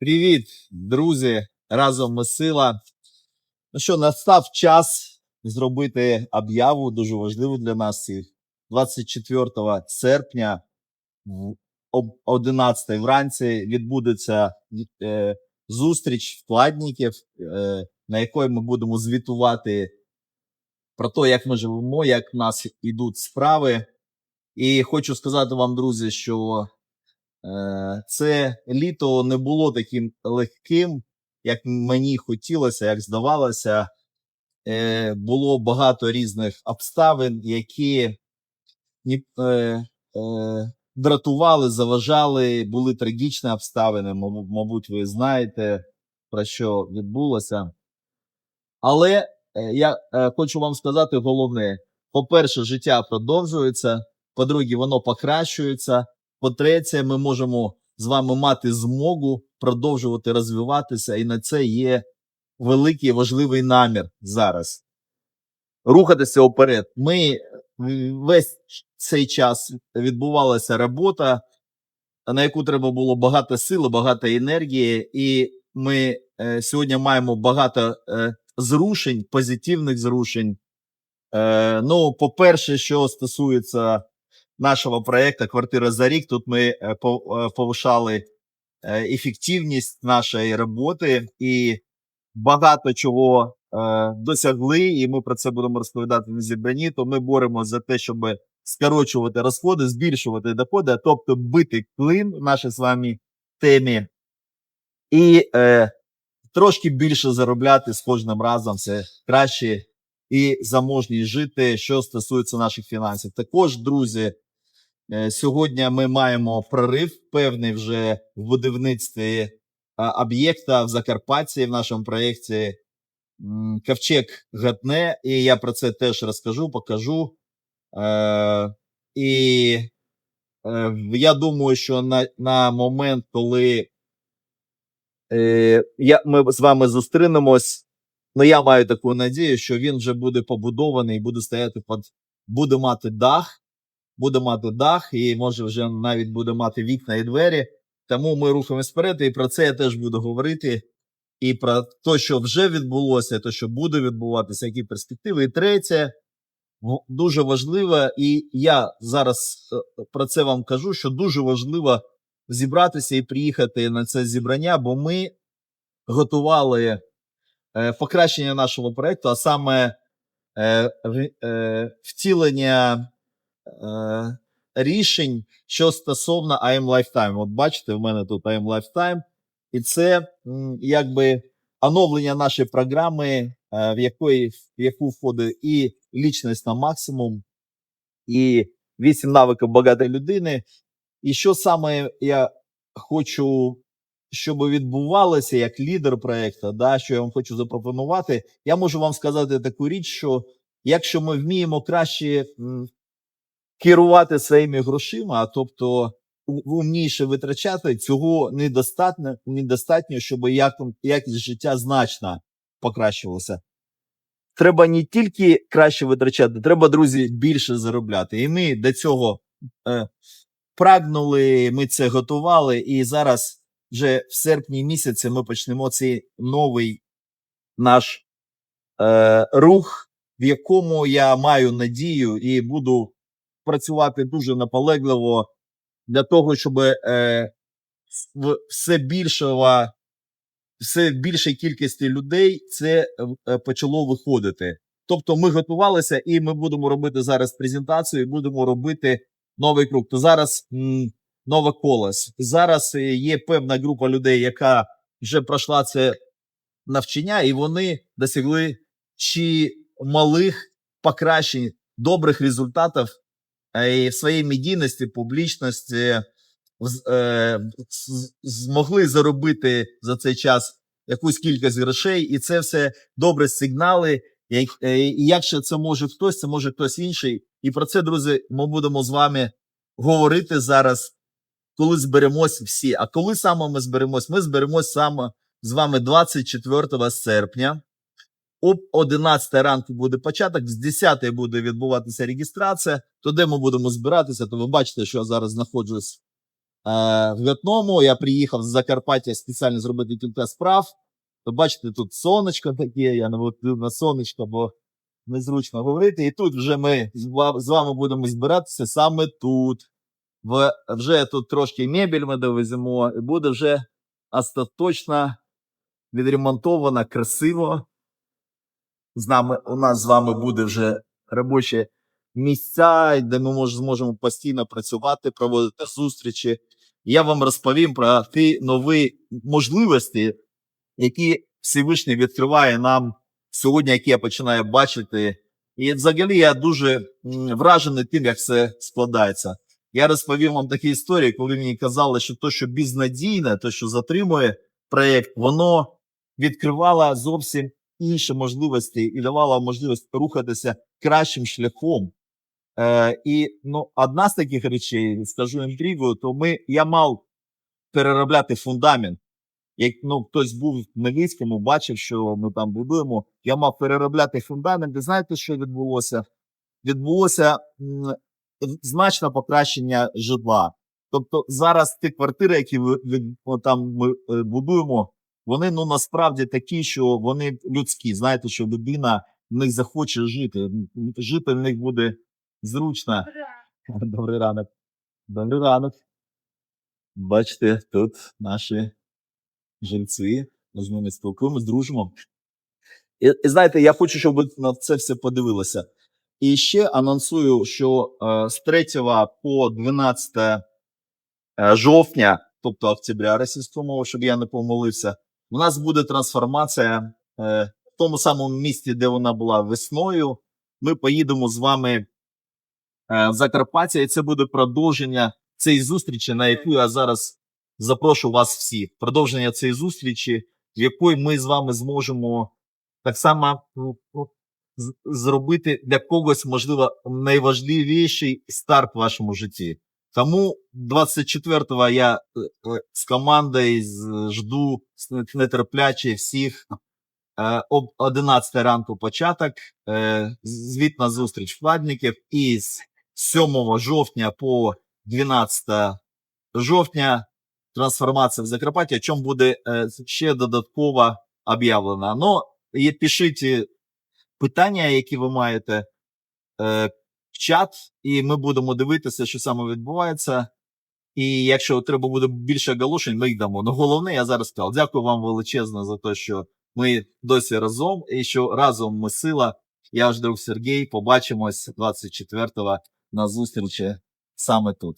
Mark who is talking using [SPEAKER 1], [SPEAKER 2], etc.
[SPEAKER 1] Привіт, друзі! Разом ми сила. Ну що, настав час зробити об'яву дуже важливу для нас. І 24 серпня об 11 вранці відбудеться е, зустріч вкладників, е, на якої ми будемо звітувати про те, як ми живемо, як в нас йдуть справи. І хочу сказати вам, друзі, що Це літо не було таким легким, як мені хотілося, як здавалося. Е, Було багато різних обставин, які е, е, дратували, заважали, були трагічні обставини. Мабуть, ви знаєте, про що відбулося. Але е, я е, хочу вам сказати головне: по-перше, життя продовжується, по-друге, воно покращується. По-третє, ми можемо з вами мати змогу продовжувати розвиватися, і на це є великий важливий намір зараз. Рухатися вперед. Ми весь цей час відбувалася робота, на яку треба було багато сили, багато енергії, і ми е, сьогодні маємо багато е, зрушень, позитивних зрушень. Е, ну, по-перше, що стосується нашого проекту Квартира за рік. Тут ми е, е, повишали е, ефективність нашої роботи і багато чого досягли. І ми про це будемо розповідати на зібранні. То ми боремося за те, щоб скорочувати розходи, збільшувати доходи, тобто бити клин в нашій з вами темі, і е, трошки більше заробляти з кожним разом все краще і заможність жити, що стосується наших фінансів. Також, друзі, Сьогодні ми маємо прорив певний вже в будівництві об'єкта в Закарпатті в нашому проєкті Ковчег Гатне, і я про це теж розкажу, покажу. Е, і е, я думаю, що на, на момент, коли е, я, ми з вами зустрінемось, ну я маю таку надію, що він вже буде побудований, буде стояти під, буде мати дах буде мати дах, і може вже навіть буде мати вікна і двері. Тому ми рухаємось вперед, і про це я теж буду говорити. І про те, що вже відбулося, те, що буде відбуватися, які перспективи. І третє, дуже важливо, і я зараз е, про це вам кажу, що дуже важливо зібратися і приїхати на це зібрання, бо ми готували е, покращення нашого проекту, а саме е, втілення е, рішень, що стосовно IM Lifetime. От бачите, в мене тут IM Lifetime, і це якби оновлення нашої програми, е, в, якої, в яку входить і лічність на максимум, і вісім навиків багатої людини. І що саме я хочу, щоб відбувалося як лідер проекту, да, що я вам хочу запропонувати, я можу вам сказати таку річ, що якщо ми вміємо краще керувати своїми грошима, а тобто умніше витрачати, цього недостатньо, недостатньо, щоб як- якість життя значно покращувалася. Треба не тільки краще витрачати, треба, друзі, більше заробляти. І ми до цього е, прагнули, ми це готували, і зараз вже в серпні місяці ми почнемо цей новий наш е, рух, в якому я маю надію і буду працювати дуже наполегливо для того, щоб е, все більшого, все більшій кількості людей це е, почало виходити. Тобто ми готувалися, і ми будемо робити зараз презентацію, і будемо робити новий круг. То зараз м, нове колес. Зараз е, є певна група людей, яка вже пройшла це навчання, і вони досягли чи малих покращень, добрих результатів е, і в своїй медійності, публічності е, змогли заробити за цей час якусь кількість грошей, і це все добре сигнали. е, І якщо це може хтось, це може хтось інший. І про це, друзі, ми будемо з вами говорити зараз, коли зберемось всі. А коли саме ми зберемось? Ми зберемось саме з вами 24 серпня. Об 11 ранку буде початок, з 10 буде відбуватися реєстрація. То де ми будемо збиратися, то ви бачите, що я зараз знаходжусь в Гатному. Я приїхав з Закарпаття спеціально зробити кілька справ. Ви бачите, тут сонечко таке, я наводив на сонечко, бо незручно говорити. І тут вже ми з вами будемо збиратися саме тут. В, вже тут трошки мебель ми довеземо, і буде вже остаточно відремонтовано, красиво. З нами, у нас з вами буде вже робочі місця, де ми мож, зможемо постійно працювати, проводити зустрічі. Я вам розповім про ті нові можливості, які Всевишній відкриває нам сьогодні, які я починаю бачити. І взагалі я дуже вражений тим, як все складається. Я розповім вам такі історії, коли мені казали, що то, що безнадійне, то, що затримує проєкт, воно відкривало зовсім інші можливості і давало можливість рухатися кращим шляхом. Е, і ну, одна з таких речей, скажу інтригою, то ми, я мав переробляти фундамент. Як ну, хтось був в Новіцькому, бачив, що ми там будуємо. Я мав переробляти фундамент. І знаєте, що відбулося? Відбулося значне покращення житла. Тобто зараз ті квартири, які ви, ви- там ми е, будуємо, вони ну насправді такі, що вони людські. Знаєте, що людина в них захоче жити. Жити в них буде зручно. Добрий ранок. Добрий ранок. Бачите, тут наші жильці. Ми з ними спілкуємося, дружимо. І, і знаєте, я хочу, щоб ви на це все подивилися. І ще анонсую, що е, з 3 по 12 е, жовтня, тобто октября російською мовою, щоб я не помилився, у нас буде трансформація е, в тому самому місті, де вона була весною. Ми поїдемо з вами е, в Закарпаття, і це буде продовження цієї зустрічі, на яку я зараз запрошу вас всіх. Продовження цієї зустрічі, в якої ми з вами зможемо так само ну, ну, зробити для когось, можливо, найважливіший старт в вашому житті. Тому 24-го я е, е, з командою жду нетерпляче всіх. Е, об 11 ранку початок, звітна зустріч вкладників. І з 7 жовтня по 12 жовтня трансформація в Закарпатті, о чому буде ще додатково об'явлено. Ну, пишіть питання, які ви маєте в чат, і ми будемо дивитися, що саме відбувається. І якщо треба буде більше оголошень, ми їх дамо. Ну, головне, я зараз сказав. Дякую вам величезно за те, що ми досі разом, і що разом ми сила. Я жду Сергій. Побачимось 24-го на зустрічі саме тут.